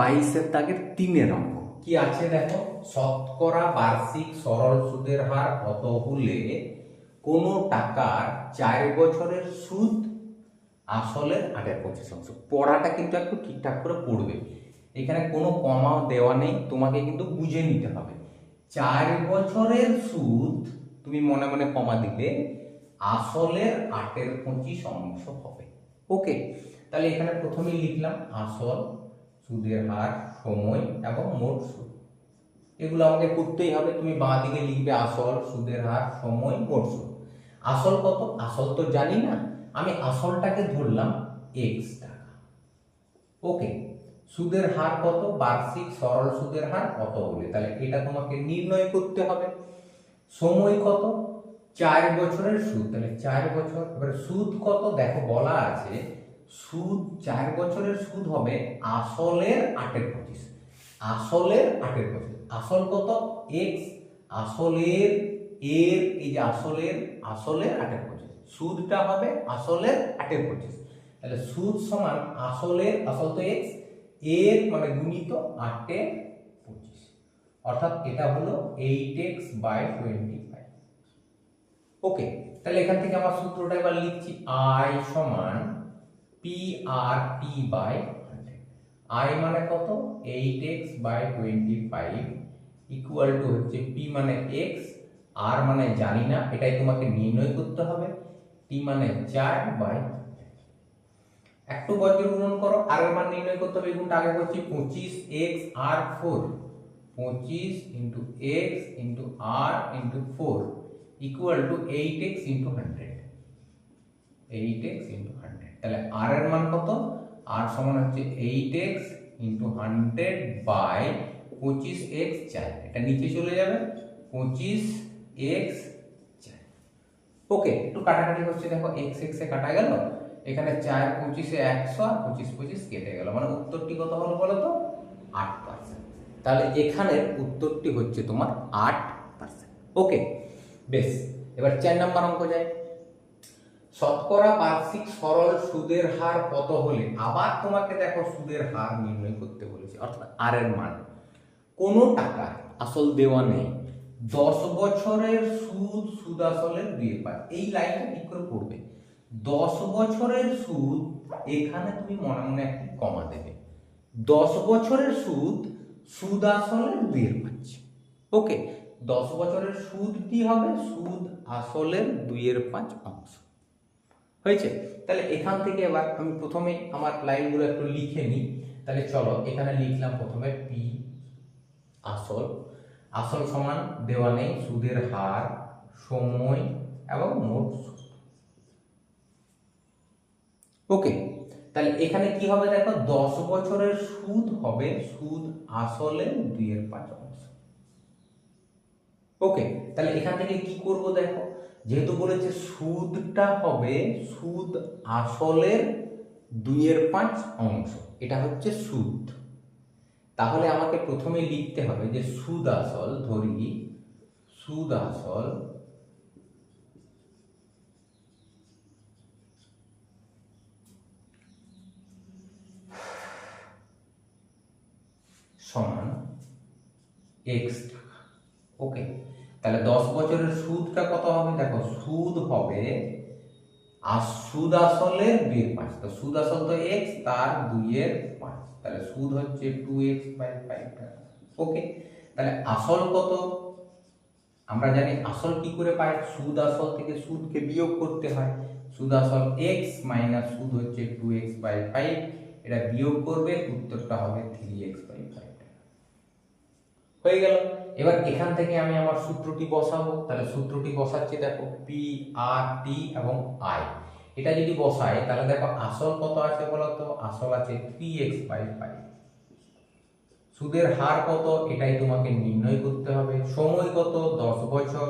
বাইশের দাগের তিনের অঙ্ক। কি আছে দেখো? শতকরা বার্ষিক সরল সুদের হার কত হলে কোনো টাকার চার বছরের সুদ আসলের আটের পঁচিশ অংশ? পড়াটা কিন্তু একটু ঠিকঠাক করে পড়বে। এখানে কোনো কমা দেওয়া নেই, তোমাকে কিন্তু বুঝে নিতে হবে। চার বছরের সুদ, তুমি মনে মনে কমা দিলে আসলের আটের পঁচিশ অংশ হবে। ওকে, তাহলে এখানে প্রথমেই লিখলাম আসল সুদের হার সময় এবং মোট সুদ। এগুলো আমাকে করতেই হবে। তুমি বাঁ দিকে লিখবে আসল, সুদের হার, সময়, মোট সুদ। আসল কত? আসল তো জানি না। আমি আসলটাকে ধরলাম এক্স টাকা। ওকে, সুদের হার কত? বার্ষিক সরল সুদের হার কত বলে? তাহলে এটা তোমাকে নির্ণয় করতে হবে। সময় কত? চার বছরের সুদ। তাহলে চার বছর। এবার সুদ কত? দেখো বলা আছে সুদ, চার বছরের সুদ হবে আসলের আটের পঁচিশ। আসলের আটের পঁচিশ। আসল কত? এক্স আসলের এর, এই যে আসলের আসলের আটের পঁচিশ। সুদটা হবে আসলের আটের পঁচিশ। তাহলে সুদ সমান আসলের, আসল তো এক্সের মানে গুণিত আটের পঁচিশ। অর্থাৎ এটা হলো eight x by twenty five okay তাহলে এখান থেকে আমার সূত্রটা এবার লিখছি। আই সমান P R T by I মানে কত? Eight x by twenty five equal to হচ্ছে পি মানে এক্স আর মানে জানি না, এটাই তোমাকে নির্ণয় করতে হবে। টি মানে চার বাই একটু বজ্র গুণন করো, আর এর মান নির্ণয় করতে হবে গুণটা আগে করছি, পঁচিশ এক্স আর ফোর পঁচিশ into x into R into four equal to eight x into hundred eight x into hundred তাহলে আর এর মান কত? আর সমান হচ্ছে eight x into hundred by পঁচিশ এক্স চার। এটা নিচে চলে যাবে, পঁচিশ এক্স চার। ওকে একটু কাটাকাটি হচ্ছে দেখো এক্স এক্সে কাটা গেল। এখানে চার, পঁচিশে একশো আর পঁচিশ পঁচিশ কেটে গেল। মানে উত্তরটি কত হলো বলো তো? আট পার্সেন্ট তাহলে এখানের উত্তরটি হচ্ছে তোমার আট পার্সেন্ট ওকে বেশ। এবার চার নাম্বার অঙ্ক যায় শতকরা বার্ষিক সরল সুদের হার কত হলে? আবার তোমাকে দেখো সুদের হার নির্ণয় করতে বলেছে, অর্থাৎ আর এর মান। কোনো টাকা আসল দেওয়া নেই, দশ বছরের সুদ সুদ আসলের দুই পাঁচ এই লাইনটা ঠিক করে পড়বে। দশ বছরের সুদ এখানে তুমি মনে মনে একটি কমা দেবে। দশ বছরের সুদ সুদ আসলের দুইয়ের পাঁচ ওকে, দশ বছরের সুদ কি হবে? সুদ আসলের দুইয়ের পাঁচ অংশ। হয়েছে? তাহলে এখান থেকে এবার আমি প্রথমে আমার লাইনগুলো একটু লিখে নিই। তাহলে চলো, এখানে লিখলাম প্রথমে পি আসল। আসল সমান দেওয়া নেই, সুদের হার, সময় এবং মোট ওকে তাহলে এখানে কি হবে দেখো? দশ বছরের সুদ হবে সুদ আসলে দুইয়ের পাঁচ অংশ। ওকে তাহলে এখান থেকে কি করব দেখো? যেহেতু বলেছে সুদটা হবে, সুদ আসলের দুইয়ের পাঁচ অংশ। এটা হচ্ছে সুদ। তাহলে আমাকে প্রথমে লিখতে হবে যে সুদ আসল, ধরি, সুদ আসল সমান এক্স টাকা। ওকে দশ বছরের সুদটা কত হবে? দেখো, সুদ হবে, আর সুদ আসলে দুইয়ের পাঁচ। তো সুদ আসল তো এক্স তার দুইয়ের পাঁচ। তাহলে সুদ হচ্ছে টু এক্স বাই ফাইভ টাকা। ওকে তাহলে আসল কত? আমরা জানি আসল কি করে পাই সুদ আসল থেকে সুদকে বিয়োগ করতে হয়। সুদ আসল এক্স মাইনাস সুদ হচ্ছে টু এক্স বাই ফাইভ এটা বিয়োগ করবে, উত্তরটা হবে থ্রি এক্স বাই ফাইভ হয়ে গেল। এবার এখান থেকে আমি আমার সূত্রটি বসাবো। তাহলে সূত্রটি বসাচ্ছি, দেখো পি আর টি এবং আই এটা যদি বসাই, তাহলে দেখো, আসল কত আছে বলো তো আসল আছে থ্রি এক্স বাই ফাইভ সুদের হার কত? এটাই তোমাকে নির্ণয় করতে হবে। সময় কত? দশ বছর।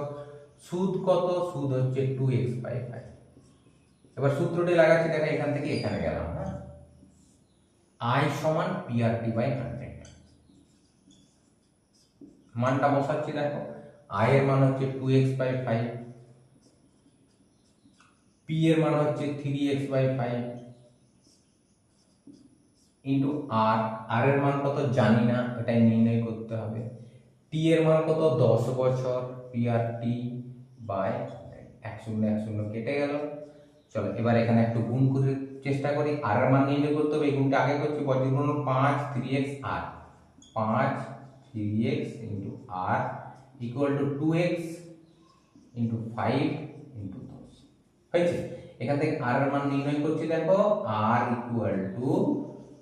সুদ কত? সুদ হচ্ছে টু এক্স বাই ফাইভ এবার সূত্রটি লাগাচ্ছি, দেখো, এখান থেকে এখানে গেলাম হ্যাঁ? আই সমান P R T by hundred মানটা বসাচ্ছি, দেখো। আই এর মান হচ্ছে two x by five P এর মান হচ্ছে three x by five into R R এর মান কত জানি না, এটাই নির্ণয় করতে হবে। টি এর মান কত দশ বছর পি আর টি বাই এক শূন্য এক শূন্য কেটে গেল। চলো, এবার এখানে একটু গুণ করে চেষ্টা করি। আর এর মান নির্ণয় করতে হবে, এই গুণটা আগে করছি বজ্র গুণ পাঁচ থ্রি এক্স আর পাঁচ three x into R equal to two x into five into দশ হয়েছে? এখান থেকে আর এর মান নির্ণয় করছি, দেখো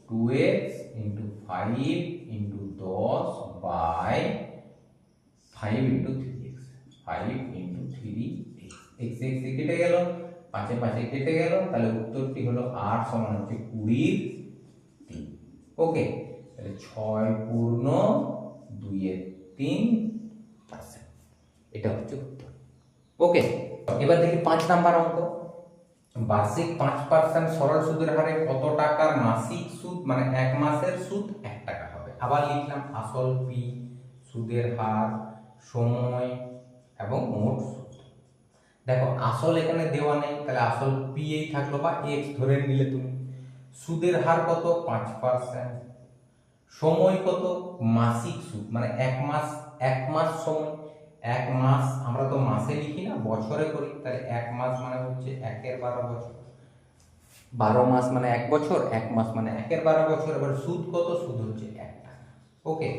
two x into five into দশ by five into three x five into three x x x কেটে গেল, পাঁচে পাঁচে কেটে গেল, তাহলে উত্তরটি হলো আট সমান হচ্ছে কুড়ির তিন। ওকে তাহলে ছয় পূর্ণ দুইয়ের তিন পার্সেন্ট এটা হচ্ছে উত্তর। ওকে এবার দেখি পাঁচ নাম্বার অঙ্ক। বার্ষিক পাঁচ পার্সেন্ট সরল সুদের হারে কত টাকার মাসিক সুদ? মানে এক মাসের সুদ এক টাকা হবে। আবার লিখলাম আসল পি, সুদের হার, সময় এবং মোট সুদ। দেখো, আসল এখানে দেওয়া নেই, তাহলে আসল পি এই থাকল বা এক্স ধরে নিলে তুমি। সুদের হার কত? পাঁচ পার্সেন্ট সময় কত? মাসিক সুদ মানে এক মাস এক মাস সময়। এক মাস, আমরা তো মাসে লিখি না, বছরে করি। তাহলে এক মাস মানে হচ্ছে একের বারো বছর। বারো মাস মানে এক বছর, এক মাস মানে একের বারো বছর। এবার সুদ কত? সুদ হচ্ছে এক টাকা ওকে,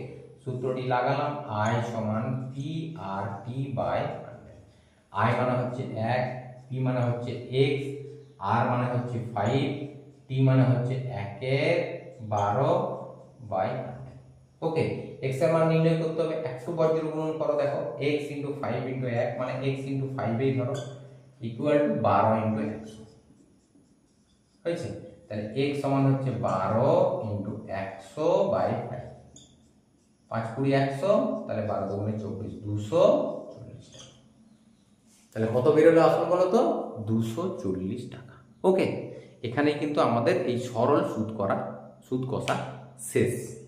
সূত্রটি লাগালাম আই সমান P R T by I মানে হচ্ছে এক পি মানে হচ্ছে এক্স আর মানে হচ্ছে ফাইভ টি মানে হচ্ছে একের বারো বাই ওকে এক্সের মান নির্ণয় করতে হবে একশো বজ্র গুণন করো দেখো এক্স ইন্টু ফাইভ ইন্টু এক মানে এক্স ইন্টু ফাইভেই ধরো ইকুয়াল টু বারো ইন্টু একশো হয়েছে? তাহলে এক্স সমান হচ্ছে বারো ইন্টু একশো বাই ফাইভ পাঁচ কুড়ি একশো, তাহলে বারো দুগুণে চব্বিশ, দুশো চল্লিশ টাকা। তাহলে কত বেরোলো আসল বলো তো? দুশো চল্লিশ টাকা। ওকে, এখানেই কিন্তু আমাদের এই সরল সুদ করা, সুদ কষা siz.